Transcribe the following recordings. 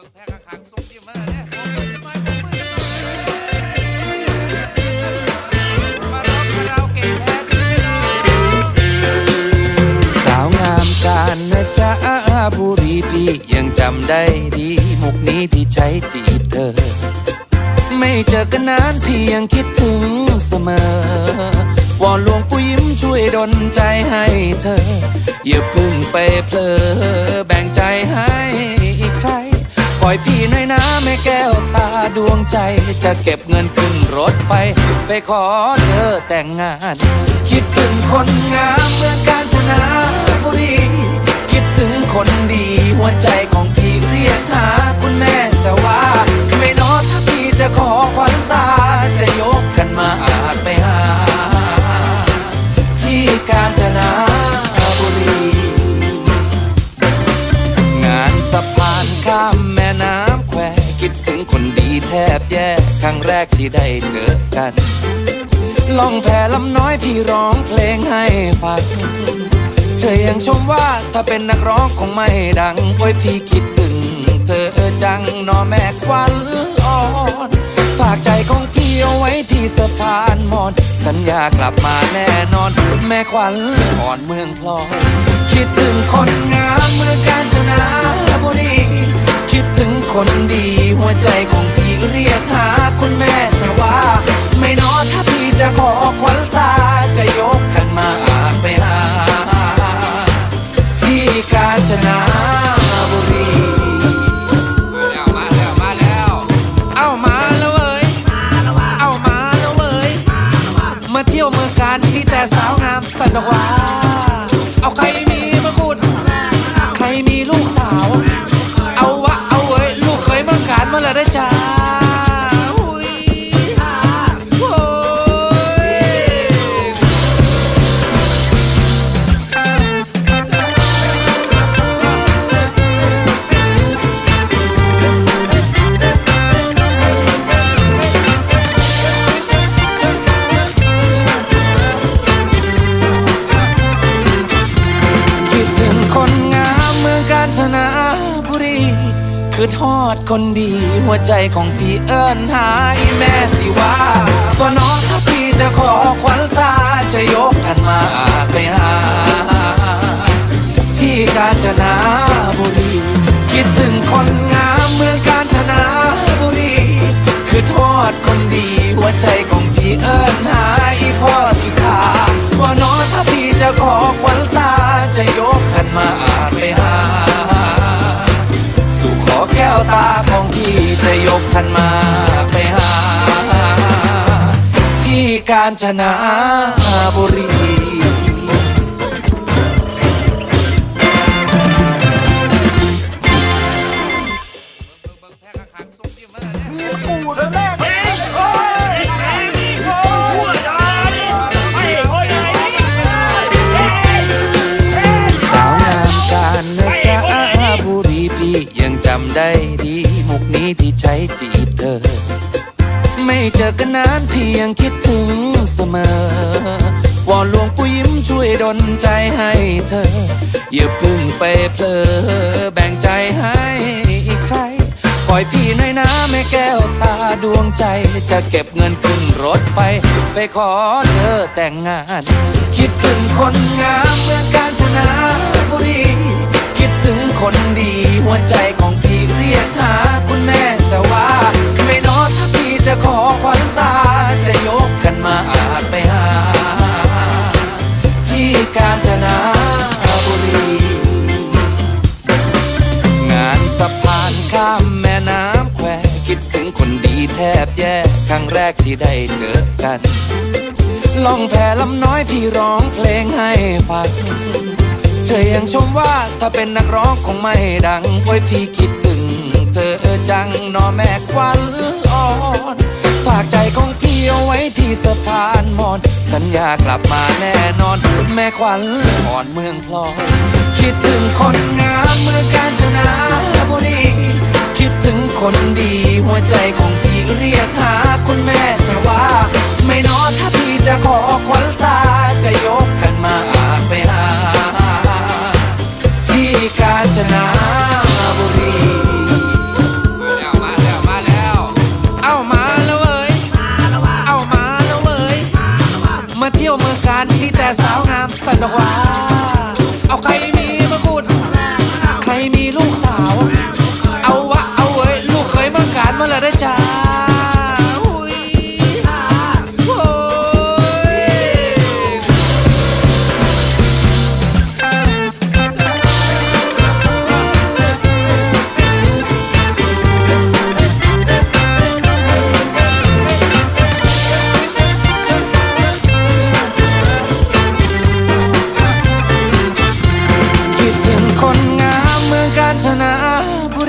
บิ่งแพ้ขางๆส่งยิ้มมาเลยเนี่ยผมาผมมือจะมามาร้องคาราโอเกะแพ้พี่น้องสาวงามการนะจ๊ะบุรีพี่ยังจำได้ดีมุกนี้ที่ใช้จีบเธอ ไม่เจอกันนานพี่ยังคิดถึงเสมอวอนหลวงปู่ยิ้มช่วยดลใจให้เธอ อย่าพึ่งไปเพลอแบ่งใจให้ ปล่อยพี่น้อยนะแม่แก้วตาดวงใจ จะเก็บเงินขึ้นรถไฟไปขอเธอแต่งงาน คิดถึงคนงาม แรกที่ได้เจอกัน ลองแพลำน้อยพี่ร้องเพลงให้ฟัง เธอยังชมว่าถ้าเป็นนักร้องคงไม่ดังโอ้ยพี่คิดถึง เธอจังนอแม่ควันอ่อนฝากใจของพี่เอาไว้ที่สะพานมอน สัญญากลับมาแน่นอน แม่ควันอ่อนเมืองพลอยคิดถึงคนงามเมืองกาญจนบุรีคิดถึงคนดีหัวใจของพี่ เรียกหาคุณแม่แต่ว่า ไม่นอนถ้าพี่จะขอควัญตาจะยกกันมา คือทอดคนดี หัวใจของพี่เอิญหาอีแม่สิว่าก็น้องถ้าพี่จะขอขวัญตาจะยกกันมาไปหา ที่กาญจนบุรี คิดถึงคนงามเมืองกาญจนบุรี คือทอดคนดี หัวใจของพี่เอิญหาอีพ่อสิทาว่าน้องถ้าพี่จะขอขวัญตาจะยกกันมาารนะจ๊ะบุรีพี่ยังจำได้ดีมุกนี้ที่ใช้จีบเธอ ไม่เจอกันนานพี่ยังคิดถึง สมอ วอนหลวงปู่ยิ้มช่วยดลใจให้เธอ อย่าพึ่งไปเพลอแบ่งใจให้ใคร คอยพี่หน่อยนะแม่แก้วตาดวงใจ จะเก็บเงินขึ้นรถไฟไปขอเธอแต่งงาน คิดถึงคนงามเมืองกาญจนบุรีคิดถึงคนดีหัวใจของพี่เรียกหาคุณแม่เจะว่า ที่ได้เจอกัน ล่องแพลำน้อยพี่ร้องเพลงให้ฟัง เธอยังชมว่าถ้าเป็นนักร้องคงไม่ดังโอ้ยพี่คิดถึง เธอจังนอแม่ควันอ่อนฝากใจของพี่เอาไว้ที่สะพานมอน สัญญากลับมาแน่นอน แม่ควันอ่อนเมืองพลอยคิดถึงคนงามเมืองกาญจนบุรีคิดถึงคนดีหัวใจ ยวเมืองกันมีแต่สาวงามสันดกว่า เอาใครมี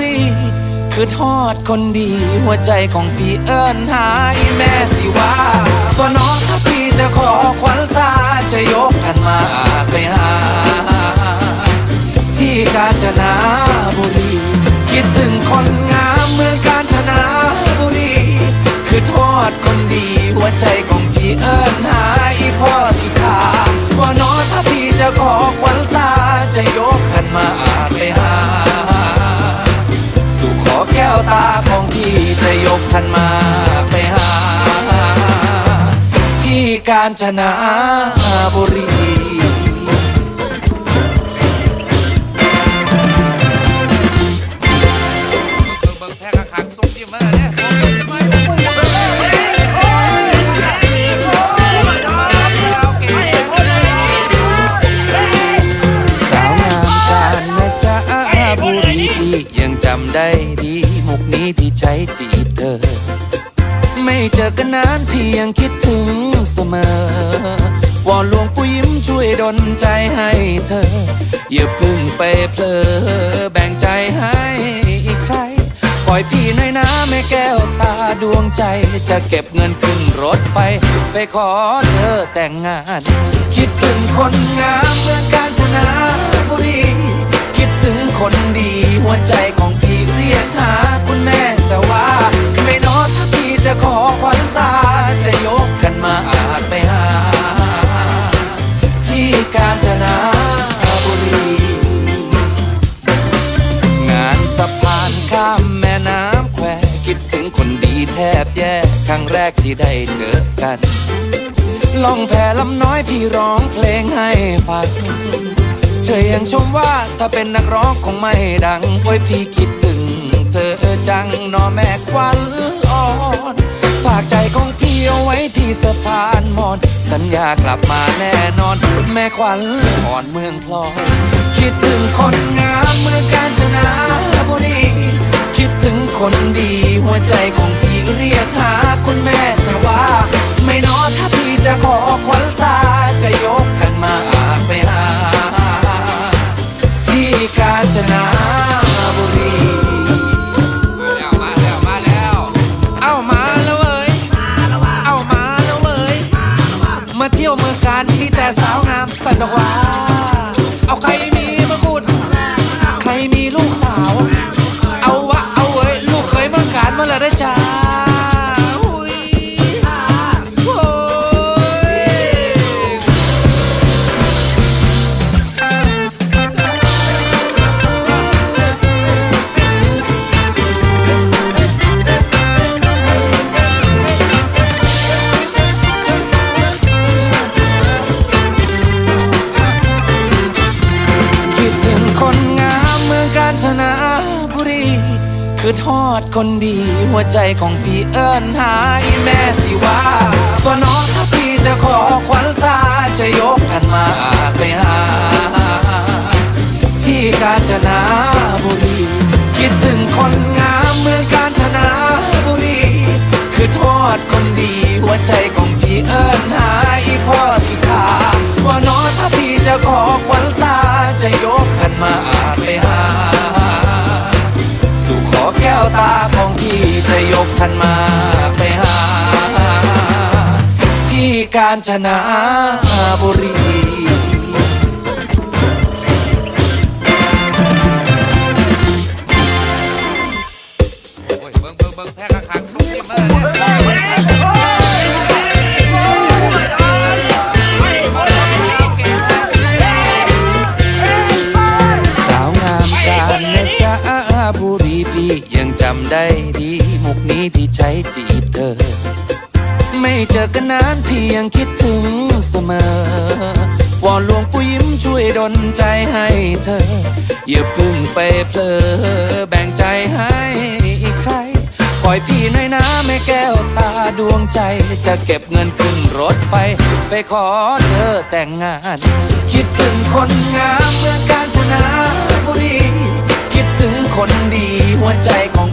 รีคือทอดคนดีหัวใจของพี่เอิญหายแม่สิว่าก็น้องถ้าพี่จะขอควันตาจะยกขันมาไปหา ที่กาญจนาบุรี คิดถึงคนงามเมืองกาญจนาบุรี คือทอดคนดีหัวใจของพี่เอิญหายพ่อสิทาว่าน้องถ้าพี่จะขอควันตาจะยกขันมาไปหา ตาของพี่จะยกทันมาไปหา ที่กาญจนะบุรี มุกนี้ที่ใช้จีบเธอ ไม่เจอกันนานพี่ยังคิดถึงเสมอ วอนหลวงปู่ยิ้มช่วยดลใจให้เธอ อย่าพึ่งไปเพลอแบ่งใจให้ใครคอยพี่หน่อยนะแม่แก้วตาดวงใจ จะเก็บเงินขึ้นรถไฟไปขอเธอแต่งงาน คิดถึงคนงามเมืองกาญจนาบุรี คิดถึงคนดีหัวใจของพี่ รียกหาคุณแม่จะว่า ไม่นอนถ้าพี่จะขอควันตา จะยกกันมาอาจไปหา ที่กาญจนาบุรี งานสะพานข้ามแม่น้ำแควคิดถึงคนดีแทบแย่ครั้งแรกที่ได้เจอกันล่องแพลำน้อยพี่ร้องเพลงให้ฟังเธอยังชมว่าถ้าเป็นนักร้องคงไม่ดังโอ้ยพี่คิด เธอจังนอแม่ควันอ่อน ฝากใจของพี่เอาไว้ที่สะพานมอน สัญญากลับมาแน่นอน แม่ควันอ่อนเมืองพลอย คิดถึงคนงามเมืองกาญจนาบุรีคิดถึงคนดีหัวใจของพี่เรียกหาคุณแม่จะว่า ไม่นอถ้าพี่จะขอควัน คือทอดคนดีหัวใจของพี่เอิญหายแม่สิว่าก็น้องถ้าพี่จะขอควันตาจะยกกันมาไปหา ที่กาญจนาบุรี คิดถึงคนงามเมืองกาญจนาบุรี คือทอดคนดีหัวใจของพี่เอิญหายพ่อสิทาว่าน้องถ้าพี่จะขอควันตาจะยกาญนะจ๊ะบุรีพี่ยังจำได้ดี มุกนี้ที่ใช้จีบเธอ เจอกันนานพี่ยังคิดถึงเสมอ วอนหลวงปู่ยิ้มช่วยดลใจให้เธอ อย่าพึ่งไปเพลอแบ่งใจให้ใครคอยพี่น่อยนะแม่แก้วตาดวงใจ จะเก็บเงินขึ้นรถไฟไปขอเธอแต่งงาน คิดถึงคนงามเมืองกาญจนบุรี คิดถึงคนดีหัวใจของ